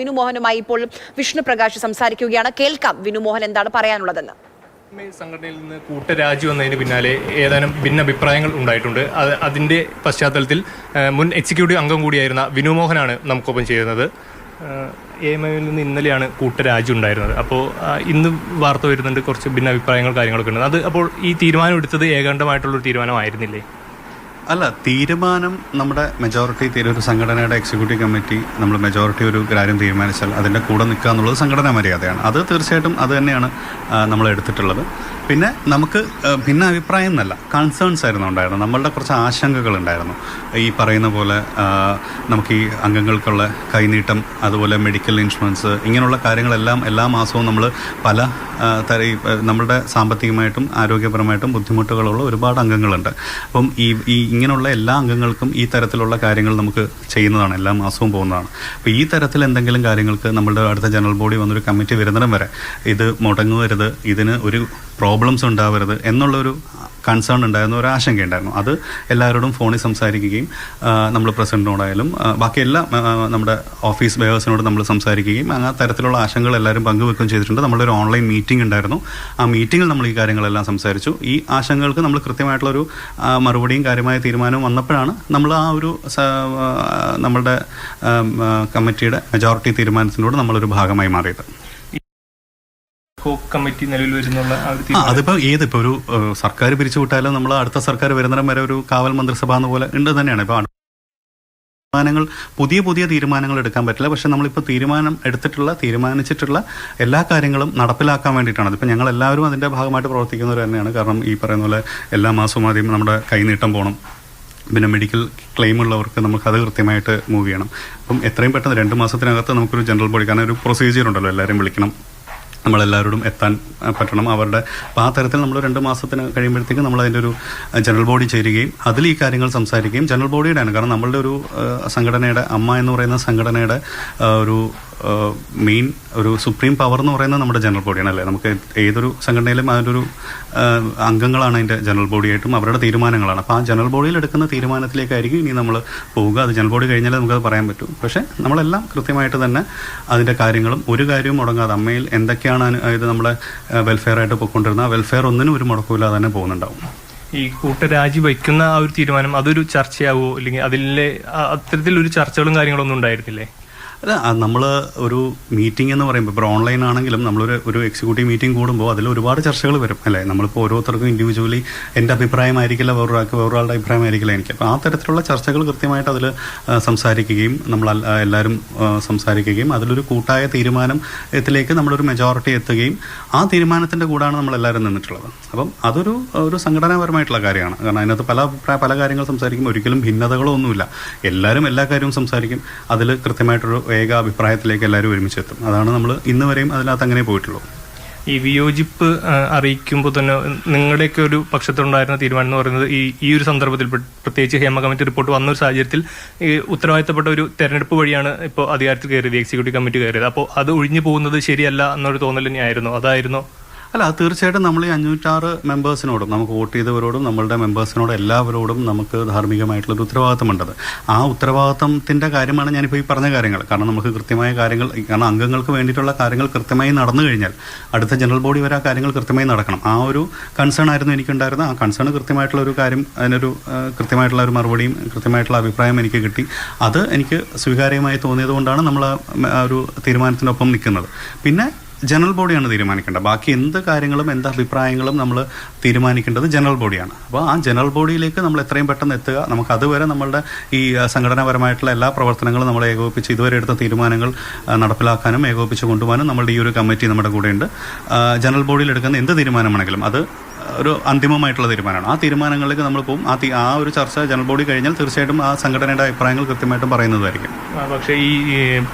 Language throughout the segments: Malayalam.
വിനു മോഹനുമായി ഇപ്പോൾ വിഷ്ണു പ്രകാശ് സംസാരിക്കുകയാണ്. കേൾക്കാം വിനുമോഹൻ എന്താണ് പറയാനുള്ളതെന്ന്. സംഘടനയിൽ നിന്ന് കൂട്ടരാജി വന്നതിന് പിന്നാലെ ഏതാനും ഭിന്നഭിപ്രായങ്ങൾ ഉണ്ടായിട്ടുണ്ട്. അത് അതിന്റെ പശ്ചാത്തലത്തിൽ മുൻ എക്സിക്യൂട്ടീവ് അംഗം കൂടിയായിരുന്ന വിനു മോഹനാണ് നമുക്കൊപ്പം ചെയ്യുന്നത് എ എം ഐയിൽ നിന്ന് ഇന്നലെയാണ് കൂട്ടരാജി ഉണ്ടായിരുന്നത്. അപ്പോൾ ഇന്ന് വാർത്ത വരുന്നുണ്ട് കുറച്ച് ഭിന്നഭിപ്രായങ്ങൾ കാര്യങ്ങളൊക്കെ ഉണ്ട്. അത് അപ്പോൾ ഈ തീരുമാനം എടുത്തത് ഏകാണ്ടമായിട്ടുള്ളൊരു തീരുമാനമായിരുന്നില്ലേ? അല്ല തീരുമാനം നമ്മുടെ മെജോറിറ്റി തീരെ ഒരു സംഘടനയുടെ എക്സിക്യൂട്ടീവ് കമ്മിറ്റി നമ്മൾ മെജോറിറ്റി ഒരു കാര്യം തീരുമാനിച്ചാൽ അതിന്റെ കൂടെ നിൽക്കുക എന്നുള്ളത് സംഘടനാ മര്യാദയാണ്. അത് തീർച്ചയായിട്ടും അത് തന്നെയാണ് നമ്മൾ എടുത്തിട്ടുള്ളത്. പിന്നെ നമുക്ക് ഭിന്ന അഭിപ്രായം എന്നല്ല കൺസേൺസ് ആയിരുന്നു ഉണ്ടായിരുന്നത്. നമ്മളുടെ കുറച്ച് ആശങ്കകൾ ഉണ്ടായിരുന്നു. ഈ പറയുന്ന പോലെ നമുക്ക് ഈ അംഗങ്ങൾക്കുള്ള കൈനീട്ടം അതുപോലെ മെഡിക്കൽ ഇൻഷുറൻസ് ഇങ്ങനെയുള്ള കാര്യങ്ങളെല്ലാം എല്ലാ മാസവും നമ്മൾ പല തര നമ്മളുടെ സാമ്പത്തികമായിട്ടും ആരോഗ്യപരമായിട്ടും ബുദ്ധിമുട്ടുകളുള്ള ഒരുപാട് അംഗങ്ങളുണ്ട്. അപ്പം ഈ ഈ ഇങ്ങനെയുള്ള എല്ലാ അംഗങ്ങൾക്കും ഈ തരത്തിലുള്ള കാര്യങ്ങൾ നമുക്ക് ചെയ്യുന്നതാണ് എല്ലാ മാസവും പോകുന്നതാണ്. അപ്പോൾ ഈ തരത്തിൽ എന്തെങ്കിലും കാര്യങ്ങൾക്ക് നമ്മളുടെ അടുത്ത ജനറൽ ബോഡി വന്നൊരു കമ്മിറ്റി വരുന്നിടം വരെ ഇത് മുടങ്ങുവരുത് ഇതിന് ഒരു പ്രോബ്ലംസ് ഉണ്ടാവരുത് എന്നുള്ളൊരു കൺസേൺ ഉണ്ടായിരുന്നു ഒരു ആശങ്ക ഉണ്ടായിരുന്നു അത് എല്ലാവരോടും ഫോണിൽ സംസാരിക്കുകയും നമ്മൾ പ്രസിഡന്റിനോടായാലും ബാക്കി എല്ലാ നമ്മുടെ ഓഫീസ് ബേവേഴ്സിനോട് നമ്മൾ സംസാരിക്കുകയും അങ്ങനെ തരത്തിലുള്ള ആശങ്കകൾ എല്ലാവരും പങ്കുവെക്കുകയും ചെയ്തിട്ടുണ്ട്. നമ്മളൊരു ഓൺലൈൻ മീറ്റിംഗ് ഉണ്ടായിരുന്നു. ആ മീറ്റിങ്ങിൽ നമ്മൾ ഈ കാര്യങ്ങളെല്ലാം സംസാരിച്ചു. ഈ ആശങ്കകൾക്ക് നമ്മൾ കൃത്യമായിട്ടുള്ളൊരു മറുപടിയും കാര്യമായ തീരുമാനവും വന്നപ്പോഴാണ് നമ്മൾ ആ ഒരു നമ്മളുടെ കമ്മിറ്റിയുടെ മെജോറിറ്റി തീരുമാനത്തിനോട് നമ്മളൊരു ഭാഗമായി മാറിയത്. കമ്മിറ്റി നിലവിൽ വരുന്നുള്ള അതിപ്പോ അതിപ്പോ ഏതിപ്പോ ഒരു സർക്കാർ പിരിച്ചുവിട്ടാലും നമ്മൾ അടുത്ത സർക്കാർ വരുന്നിടം വരെ ഒരു കാവൽ മന്ത്രിസഭ എന്ന പോലെ ഉണ്ട് തന്നെയാണ്. ഇപ്പൊ തീരുമാനങ്ങൾ പുതിയ പുതിയ തീരുമാനങ്ങൾ എടുക്കാൻ പറ്റില്ല. പക്ഷെ നമ്മളിപ്പോൾ തീരുമാനം എടുത്തിട്ടുള്ള തീരുമാനിച്ചിട്ടുള്ള എല്ലാ കാര്യങ്ങളും നടപ്പിലാക്കാൻ വേണ്ടിയിട്ടാണ്. അതിപ്പോൾ ഞങ്ങൾ എല്ലാവരും അതിന്റെ ഭാഗമായിട്ട് പ്രവർത്തിക്കുന്നവർ തന്നെയാണ്. കാരണം ഈ പറയുന്ന പോലെ എല്ലാ മാസവും ആദ്യം നമ്മുടെ കൈനീട്ടം പോകണം പിന്നെ മെഡിക്കൽ ക്ലെയിം ഉള്ളവർക്ക് നമുക്ക് അത് കൃത്യമായിട്ട് മൂവ് ചെയ്യണം. അപ്പം എത്രയും പെട്ടെന്ന് രണ്ട് മാസത്തിനകത്ത് നമുക്കൊരു ജനറൽ ബോഡി കാരണം ഒരു പ്രൊസീജിയർ ഉണ്ടല്ലോ എല്ലാവരും വിളിക്കണം. നമ്മളെല്ലാവരോടും എത്താൻ പറ്റണം. അവരുടെ അപ്പോൾ ആ തരത്തിൽ നമ്മൾ രണ്ട് മാസത്തിന് കഴിയുമ്പോഴത്തേക്കും നമ്മൾ അതിന്റെ ഒരു ജനറൽ ബോഡി ചേരുകയും അതിൽ ഈ കാര്യങ്ങൾ സംസാരിക്കുകയും ജനറൽ ബോഡിയുടെയാണ് കാരണം നമ്മളുടെ ഒരു സംഘടനയുടെ അമ്മ എന്ന് പറയുന്ന സംഘടനയുടെ ഒരു മെയിൻ ഒരു സുപ്രീം പവർ എന്ന് പറയുന്നത് നമ്മുടെ ജനറൽ ബോഡിയാണ് അല്ലേ നമുക്ക് ഏതൊരു സംഘടനയിലും അതിന്റെ ഒരു അംഗങ്ങളാണ് അതിന്റെ ജനറൽ ബോഡിയായിട്ടും അവരുടെ തീരുമാനങ്ങളാണ്. അപ്പോൾ ആ ജനറൽ ബോഡിയിൽ എടുക്കുന്ന തീരുമാനത്തിലേക്കായിരിക്കും ഇനി നമ്മൾ പോവുക അത് ജനറൽ ബോഡി കഴിഞ്ഞാലേ നമുക്കത് പറയാൻ പറ്റും. പക്ഷേ നമ്മളെല്ലാം കൃത്യമായിട്ട് തന്നെ അതിന്റെ കാര്യങ്ങളും ഒരു കാര്യവും മുടങ്ങാതെ അമ്മയിൽ എന്തൊക്കെയാണ് ഇത് നമ്മുടെ വെൽഫെയർ ആയിട്ട് പോയിക്കൊണ്ടിരുന്ന വെൽഫെയർ ഒന്നിനും ഒരു മുടക്കമില്ലാതെ തന്നെ പോകുന്നുണ്ടാവും. ഈ കൂട്ടരാജി വയ്ക്കുന്ന ആ ഒരു തീരുമാനം അതൊരു ചർച്ചയാവോ? അല്ലെങ്കിൽ അതിലെ അത്തരത്തിലൊരു ചർച്ചകളും കാര്യങ്ങളൊന്നും ഉണ്ടായിരുന്നില്ലേ? അല്ല നമ്മൾ ഒരു മീറ്റിംഗ് എന്ന് പറയുമ്പോൾ ഇപ്പോൾ ഓൺലൈൻ ആണെങ്കിലും നമ്മളൊരു ഒരു എക്സിക്യൂട്ടീവ് മീറ്റിംഗ് കൂടുമ്പോൾ അതിൽ ഒരുപാട് ചർച്ചകൾ വരും അല്ലേ? നമ്മളിപ്പോൾ ഓരോരുത്തർക്കും ഇൻഡിവിജ്വലി എന്റെ അഭിപ്രായമായിരിക്കില്ല വേറൊരാൾക്ക് വേറൊരാളുടെ അഭിപ്രായമായിരിക്കില്ല എനിക്ക്. അപ്പോൾ ആ തരത്തിലുള്ള ചർച്ചകൾ കൃത്യമായിട്ട് അതിൽ സംസാരിക്കുകയും നമ്മൾ എല്ലാവരും സംസാരിക്കുകയും അതിലൊരു കൂട്ടായ തീരുമാനം തീരുമാനത്തിലേക്ക് നമ്മളൊരു മെജോറിറ്റി എത്തുകയും ആ തീരുമാനത്തിന്റെ കൂടാണ് നമ്മൾ എല്ലാവരും നിന്നിട്ടുള്ളത്. അപ്പം അതൊരു ഒരു സംഘടനാപരമായിട്ടുള്ള കാര്യമാണ്. കാരണം അതിനകത്ത് പല പല കാര്യങ്ങൾ സംസാരിക്കുമ്പോൾ ഒരിക്കലും ഭിന്നതകളോ ഒന്നുമില്ല എല്ലാവരും എല്ലാ കാര്യവും സംസാരിക്കും. അതിൽ കൃത്യമായിട്ടൊരു ഏക അഭിപ്രായത്തിലേക്ക് എല്ലാവരും ഒരുമിച്ചെത്തും. അതാണ് നമ്മൾ ഇന്ന് വരെയും അതിനകത്ത് അങ്ങനെ പോയിട്ടുള്ളൂ ഈ വിയോജിപ്പ് അറിയിക്കുമ്പോൾ തന്നെ നിങ്ങളുടെയൊക്കെ ഒരു പക്ഷത്തുണ്ടായിരുന്ന തീരുമാനം എന്ന് പറയുന്നത് ഈ ഈ ഒരു സന്ദർഭത്തിൽ പ്രത്യേകിച്ച് ഹേമ കമ്മിറ്റി റിപ്പോർട്ട് വന്ന ഒരു സാഹചര്യത്തിൽ ഈ ഉത്തരവാദിത്തപ്പെട്ട ഒരു തെരഞ്ഞെടുപ്പ് വഴിയാണ് ഇപ്പോൾ അധികാരത്തിൽ കയറിയത് എക്സിക്യൂട്ടീവ് കമ്മിറ്റി കയറിയത്. അപ്പോൾ അത് ഒഴിഞ്ഞു പോകുന്നത് ശരിയല്ല എന്നൊരു തോന്നൽ തന്നെയായിരുന്നു. അതായിരുന്നു? അല്ല തീർച്ചയായിട്ടും നമ്മൾ ഈ അഞ്ഞൂറ്റാറ് മെമ്പേഴ്സിനോടും നമുക്ക് വോട്ട് ചെയ്തവരോടും നമ്മളുടെ മെമ്പേഴ്സിനോടും എല്ലാവരോടും നമുക്ക് ധാർമ്മികമായിട്ടുള്ളൊരു ഉത്തരവാദിത്തമുണ്ടത്. ആ ഉത്തരവാദിത്തത്തിന്റെ കാര്യമാണ് ഞാനിപ്പോൾ ഈ പറഞ്ഞ കാര്യങ്ങൾ. കാരണം നമുക്ക് കൃത്യമായ കാര്യങ്ങൾ കാരണം അംഗങ്ങൾക്ക് വേണ്ടിയിട്ടുള്ള കാര്യങ്ങൾ കൃത്യമായി നടന്നു കഴിഞ്ഞാൽ അടുത്ത ജനറൽ ബോഡി വരെ ആ കാര്യങ്ങൾ കൃത്യമായി നടക്കണം. ആ ഒരു കൺസേൺ ആയിരുന്നു എനിക്കുണ്ടായിരുന്നത്. ആ കൺസേൺ കൃത്യമായിട്ടുള്ള ഒരു കാര്യം അതിനൊരു കൃത്യമായിട്ടുള്ള ഒരു മറുപടിയും കൃത്യമായിട്ടുള്ള അഭിപ്രായം എനിക്ക് കിട്ടി. അത് എനിക്ക് സ്വീകാര്യമായി തോന്നിയത് കൊണ്ടാണ് നമ്മൾ ആ ഒരു തീരുമാനത്തിനൊപ്പം നിൽക്കുന്നത്. പിന്നെ ജനറൽ ബോഡിയാണ് തീരുമാനിക്കേണ്ടത്. ബാക്കി എന്ത് കാര്യങ്ങളും എന്ത് അഭിപ്രായങ്ങളും നമ്മൾ തീരുമാനിക്കേണ്ടത് ജനറൽ ബോഡിയാണ്. അപ്പോൾ ആ ജനറൽ ബോഡിയിലേക്ക് നമ്മൾ എത്രയും പെട്ടെന്ന് എത്തുക. നമുക്ക് അതുവരെ നമ്മളുടെ ഈ സംഘടനാപരമായിട്ടുള്ള എല്ലാ പ്രവർത്തനങ്ങളും നമ്മൾ ഏകോപിപ്പിച്ച് ഇതുവരെ എടുത്ത തീരുമാനങ്ങൾ നടപ്പിലാക്കാനും ഏകോപിപ്പിച്ച് കൊണ്ടുപോകാനും നമ്മളുടെ ഈ ഒരു കമ്മിറ്റി നമ്മുടെ കൂടെയുണ്ട്. ജനറൽ ബോഡിയിൽ എടുക്കുന്ന എന്ത് തീരുമാനമാണെങ്കിലും അത് ഒരു അന്തിമമായിട്ടുള്ള തീരുമാനമാണ്. ആ തീരുമാനങ്ങളിലേക്ക് നമ്മൾ പോകും. ആ ആ ഒരു ചർച്ച ജനറൽ ബോഡി കഴിഞ്ഞാൽ തീർച്ചയായിട്ടും ആ സംഘടനയുടെ അഭിപ്രായങ്ങൾ കൃത്യമായിട്ടും പറയുന്നതായിരിക്കും. പക്ഷേ ഈ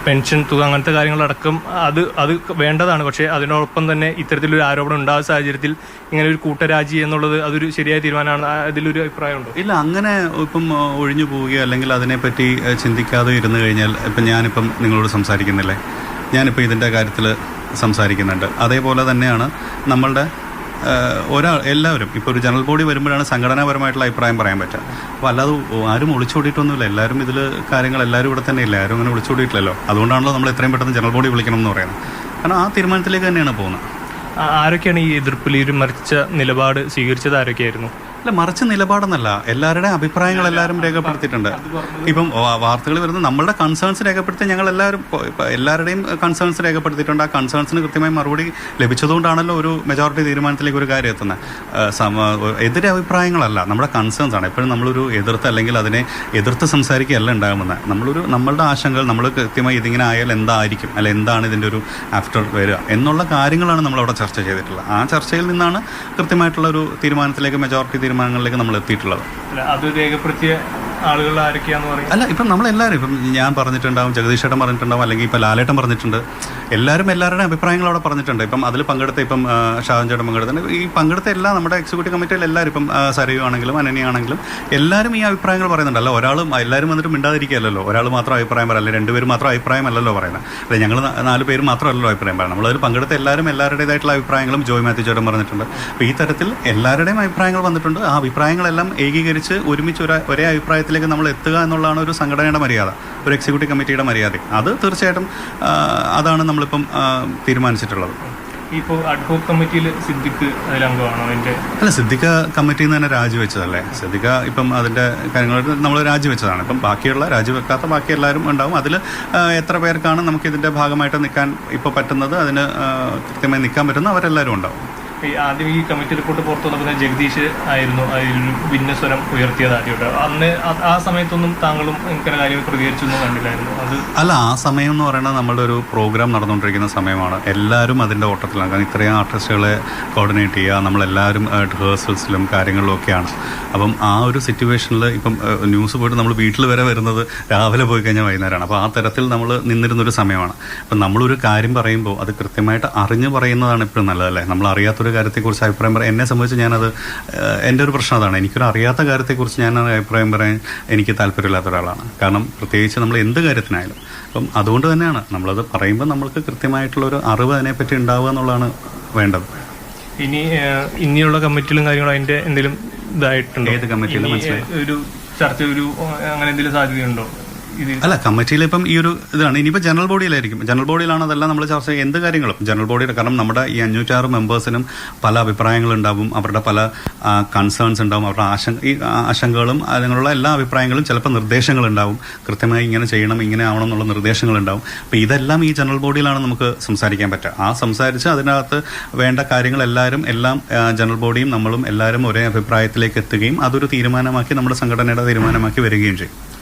പെൻഷൻ തുക അങ്ങനത്തെ കാര്യങ്ങളടക്കം അത് അത് വേണ്ടതാണ്. പക്ഷേ അതിനോടൊപ്പം തന്നെ ഇത്തരത്തിലൊരു ആരോപണം ഉണ്ടാകുന്ന സാഹചര്യത്തിൽ ഇങ്ങനെ ഒരു കൂട്ടരാജി എന്നുള്ളത് അതൊരു ശരിയായ തീരുമാനമാണ്. അതിലൊരു അഭിപ്രായമുണ്ടോ? ഇല്ല അങ്ങനെ ഇപ്പം ഒഴിഞ്ഞു പോവുകയോ അല്ലെങ്കിൽ അതിനെപ്പറ്റി ചിന്തിക്കാതെ ഇരുന്ന് കഴിഞ്ഞാൽ ഇപ്പം ഞാനിപ്പം നിങ്ങളോട് സംസാരിക്കുന്നില്ലേ? ഞാനിപ്പോൾ ഇതിന്റെ കാര്യത്തിൽ സംസാരിക്കുന്നുണ്ട്. അതേപോലെ തന്നെയാണ് നമ്മളുടെ ഒരാൾ എല്ലാവരും. ഇപ്പോൾ ഒരു ജനറൽ ബോഡി വരുമ്പോഴാണ് സംഘടനാപരമായിട്ടുള്ള അഭിപ്രായം പറയാൻ പറ്റുക. അപ്പോൾ അല്ലാതെ ആരും ഒളിച്ചോടിയിട്ടൊന്നുമില്ല. എല്ലാവരും ഇതിൽ കാര്യങ്ങൾ എല്ലാവരും ഇവിടെ തന്നെ ഇല്ല. ആരും അങ്ങനെ ഒളിച്ചോടിയിട്ടില്ലല്ലോ. അതുകൊണ്ടാണല്ലോ നമ്മൾ എത്രയും പെട്ടെന്ന് ജനറൽ ബോഡി വിളിക്കണം എന്ന് പറയുന്നത്. കാരണം ആ തീരുമാനത്തിലേക്ക് തന്നെയാണ് പോകുന്നത്. ആരൊക്കെയാണ് ഈ എതിർപ്പിൽ ഒരു മറിച്ച നിലപാട് സ്വീകരിച്ചത്? ആരൊക്കെയായിരുന്നു? അല്ല മറിച്ച് നിലപാടെന്നല്ല. എല്ലാവരുടെയും അഭിപ്രായങ്ങൾ എല്ലാവരും രേഖപ്പെടുത്തിയിട്ടുണ്ട്. ഇപ്പം വാർത്തകൾ വരുന്നത് നമ്മളുടെ കൺസേൺസ് രേഖപ്പെടുത്തി ഞങ്ങൾ എല്ലാവരും എല്ലാവരുടെയും കൺസേൺസ് രേഖപ്പെടുത്തിയിട്ടുണ്ട്. ആ കൺസേൺസിന് കൃത്യമായി മറുപടി ലഭിച്ചതുകൊണ്ടാണല്ലോ ഒരു മെജോറിറ്റി തീരുമാനത്തിലേക്ക് ഒരു കാര്യം എത്തുന്നത്. എതിരെ അഭിപ്രായങ്ങളല്ല നമ്മുടെ കൺസേൺസ് ആണ്. എപ്പോഴും നമ്മളൊരു എതിർത്ത് അല്ലെങ്കിൽ അതിനെ എതിർത്ത് സംസാരിക്കുകയല്ല ഉണ്ടാകുന്നത്. നമ്മളൊരു നമ്മളുടെ ആശങ്കകൾ നമ്മൾ കൃത്യമായി ഇതിങ്ങനെ ആയാൽ എന്തായിരിക്കും? അല്ല എന്താണ് ഇതിന്റെ ഒരു ആഫ്റ്റർ വരിക? എന്നുള്ള കാര്യങ്ങളാണ് നമ്മളവിടെ ചർച്ച ചെയ്തിട്ടുള്ളത്. ആ ചർച്ചയിൽ നിന്നാണ് കൃത്യമായിട്ടുള്ള ഒരു തീരുമാനത്തിലേക്ക് മെജോറിറ്റി തീരുമാനങ്ങളിലേക്ക് നമ്മൾ എത്തിയിട്ടുള്ളത്. അത് രേഖപ്പെടുത്തിയ ആളുകൾ ആരൊക്കെയാന്ന് പറയും അല്ല ഇപ്പം നമ്മളെല്ലാവരും ഇപ്പം ഞാൻ പറഞ്ഞിട്ടുണ്ടാവും ജഗദീഷ് ഏട്ടൻ പറഞ്ഞിട്ടുണ്ടാവും അല്ലെങ്കിൽ ഇപ്പം ലാലേട്ടൻ പറഞ്ഞിട്ടുണ്ട്. എല്ലാവരും എല്ലാവരുടെയും അഭിപ്രായങ്ങൾ അവിടെ പറഞ്ഞിട്ടുണ്ട്. ഇപ്പം അതിൽ പങ്കെടുത്ത ഇപ്പം ഷാജൻ ചേട്ടൻ പങ്കെടുത്തിട്ടുണ്ട്. ഈ പങ്കെടുത്ത എല്ലാ നമ്മുടെ എക്സിക്യൂട്ടീവ് കമ്മിറ്റിയിൽ എല്ലാവരും ഇപ്പം സരയു ആണെങ്കിലും അനനിയാണെങ്കിലും എല്ലാവരും ഈ അഭിപ്രായങ്ങൾ പറയുന്നുണ്ട്. അല്ല ഒരാളും എല്ലാവരും വന്നിട്ട് മിണ്ടാതിരിക്കുകയല്ലോ ഒരാൾ മാത്രം അഭിപ്രായം പറയല്ല രണ്ടുപേരും മാത്രം അഭിപ്രായം അല്ലല്ലോ പറയുന്നത് അതെ ഞങ്ങൾ നാല് പേര് മാത്രമല്ലല്ലോ അഭിപ്രായം പറയുന്നത്. നമ്മളതിൽ പങ്കെടുത്ത എല്ലാവരും എല്ലാവരുടേതായിട്ടുള്ള അഭിപ്രായങ്ങളും ജോയ് മാത്യു ചേട്ടൻ പറഞ്ഞിട്ടുണ്ട്. അപ്പോൾ ഈ തരത്തിൽ എല്ലാവരുടെയും അഭിപ്രായങ്ങൾ വന്നിട്ടുണ്ട്. ആ അഭിപ്രായങ്ങളെല്ലാം ഏകീകരിച്ച് ഒരുമിച്ച് ഒരേ ഒരേ അഭിപ്രായത്തിലേക്ക് നമ്മൾ എത്തുക എന്നുള്ളതാണ് ഒരു സംഘടനയുടെ മര്യാദ ഒരു എക്സിക്യൂട്ടീവ് കമ്മിറ്റിയുടെ മര്യാദ. അത് തീർച്ചയായിട്ടും അതാണ് നമ്മളിപ്പം തീരുമാനിച്ചിട്ടുള്ളത്. ഇപ്പോൾ അഡ്ഹോക് കമ്മിറ്റിയിൽ സിദ്ദിഖ് അതിൽ അംഗമാണോ? അതിന്റെ അല്ല സിദ്ദിഖ കമ്മിറ്റിയിൽ നിന്ന് തന്നെ രാജിവെച്ചതല്ലേ? സിദ്ദിഖ ഇപ്പം അതിന്റെ കാര്യങ്ങൾ നമ്മൾ രാജിവെച്ചതാണ്. ഇപ്പം ബാക്കിയുള്ള രാജിവെക്കാത്ത ബാക്കി എല്ലാവരും ഉണ്ടാവും. അതിൽ എത്ര പേർക്കാണ് നമുക്ക് ഇതിന്റെ ഭാഗമായിട്ട് നിൽക്കാൻ ഇപ്പോൾ പറ്റുന്നത്? അതിന് കൃത്യമായി നിൽക്കാൻ പറ്റുന്ന അവരെല്ലാവരും ഉണ്ടാവും. ആദ്യം ഈ കമ്മിറ്റി റിപ്പോർട്ട് പുറത്തു വന്നപ്പോൾ ജഗദീഷ് ആയിരുന്നു അതിൽ ഭിന്നസ്വരം ഉയർത്തിയത് ആദ്യമായിട്ട് അന്ന് ആ- സമയത്തൊന്നും താങ്കളും ഇങ്ങനെ കാര്യം പ്രതികരിച്ചൊന്നും കണ്ടില്ലായിരുന്നു. അത് അല്ല ആ സമയം എന്ന് പറയുന്നത് നമ്മുടെ ഒരു പ്രോഗ്രാം നടന്നുകൊണ്ടിരിക്കുന്ന സമയമാണ്. എല്ലാവരും അതിന്റെ ഓട്ടത്തിലാണ്. കാരണം ഇത്രയും ആർട്ടിസ്റ്റുകളെ കോർഡിനേറ്റ് ചെയ്യുക നമ്മളെല്ലാവരും റിഹേഴ്സൽസിലും കാര്യങ്ങളിലും ഒക്കെയാണ്. അപ്പം ആ ഒരു സിറ്റുവേഷനിൽ ഇപ്പം ന്യൂസ് പോയിട്ട് നമ്മൾ വീട്ടിൽ വരെ വരുന്നത് രാവിലെ പോയി കഴിഞ്ഞാൽ വൈകുന്നേരമാണ്. അപ്പോൾ ആ തരത്തിൽ നമ്മൾ നിന്നിരുന്നൊരു സമയമാണ്. അപ്പം നമ്മളൊരു കാര്യം പറയുമ്പോൾ അത് കൃത്യമായിട്ട് അറിഞ്ഞു പറയുന്നതാണ് എപ്പോഴും നല്ലതല്ലേ? നമ്മൾ അറിയാത്തൊരു കാര്യത്തെക്കുറിച്ച് അഭിപ്രായം പറയാം എന്നെ സംബന്ധിച്ച് ഞാനത് എന്റെ ഒരു പ്രശ്നം അതാണ്. എനിക്കൊരു അറിയാത്ത കാര്യത്തെക്കുറിച്ച് ഞാൻ അഭിപ്രായം പറയാൻ എനിക്ക് താല്പര്യമില്ലാത്ത ഒരാളാണ്. കാരണം പ്രത്യേകിച്ച് നമ്മൾ എന്ത് കാര്യത്തിനായാലും അപ്പം അതുകൊണ്ട് തന്നെയാണ് നമ്മളത് പറയുമ്പോൾ നമ്മൾക്ക് കൃത്യമായിട്ടുള്ളൊരു അറിവ് അതിനെപ്പറ്റി ഉണ്ടാവുക എന്നുള്ളതാണ് വേണ്ടത്. ഇനി ഇനിയുള്ള കമ്മിറ്റികളും കാര്യങ്ങളും അതിന്റെ എന്തെങ്കിലും ഇതായിട്ടുണ്ട്? ഏത് കമ്മിറ്റിയിലും മനസ്സിലായി? ഒരു ചർച്ച ഒരു അങ്ങനെ എന്തെങ്കിലും സാധ്യതയുണ്ടോ? അല്ല കമ്മിറ്റിയിൽ ഇപ്പം ഈ ഒരു ഇതാണ്. ഇനിയിപ്പോൾ ജനറൽ ബോഡിയിലായിരിക്കും. ജനറൽ ബോഡിയിലാണ് അതെല്ലാം നമ്മൾ ചർച്ച ചെയ്യുക. എന്ത് കാര്യങ്ങളും ജനറൽ ബോഡിയുടെ കാരണം നമ്മുടെ ഈ അഞ്ഞൂറ്റാറ് മെമ്പേഴ്സിനും പല അഭിപ്രായങ്ങളുണ്ടാവും. അവരുടെ പല കൺസേൺസ് ഉണ്ടാവും. അവരുടെ ആശങ്ക ഈ ആശങ്കകളും അതിനുള്ള എല്ലാ അഭിപ്രായങ്ങളും ചിലപ്പോൾ നിർദ്ദേശങ്ങളുണ്ടാവും. കൃത്യമായി ഇങ്ങനെ ചെയ്യണം ഇങ്ങനെ ആവണം എന്നുള്ള നിർദ്ദേശങ്ങളുണ്ടാവും. അപ്പോൾ ഇതെല്ലാം ഈ ജനറൽ ബോഡിയിലാണ് നമുക്ക് സംസാരിക്കാൻ പറ്റുക. ആ സംസാരിച്ച് അതിനകത്ത് വേണ്ട കാര്യങ്ങൾ എല്ലാവരും എല്ലാം ജനറൽ ബോഡിയും നമ്മളും എല്ലാവരും ഒരേ അഭിപ്രായത്തിലേക്ക് എത്തുകയും അതൊരു തീരുമാനമാക്കി നമ്മുടെ സംഘടനയുടെ തീരുമാനമാക്കി വരികയും ചെയ്യും.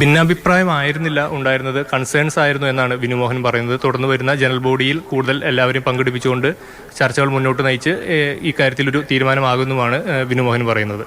ഭിന്നാഭിപ്രായമായിരുന്നില്ല ഉണ്ടായിരുന്നത്. കൺസേൺസ് ആയിരുന്നു എന്നാണ് വിനുമോഹൻ പറയുന്നത്. തുടർന്ന് വരുന്ന ജനറൽ ബോഡിയിൽ കൂടുതൽ എല്ലാവരും പങ്കെടുപ്പിച്ചുകൊണ്ട് ചർച്ചകൾ മുന്നോട്ട് നയിച്ച് ഇക്കാര്യത്തിൽ ഒരു തീരുമാനമാകുന്നുമാണ് വിനുമോഹൻ പറയുന്നത്.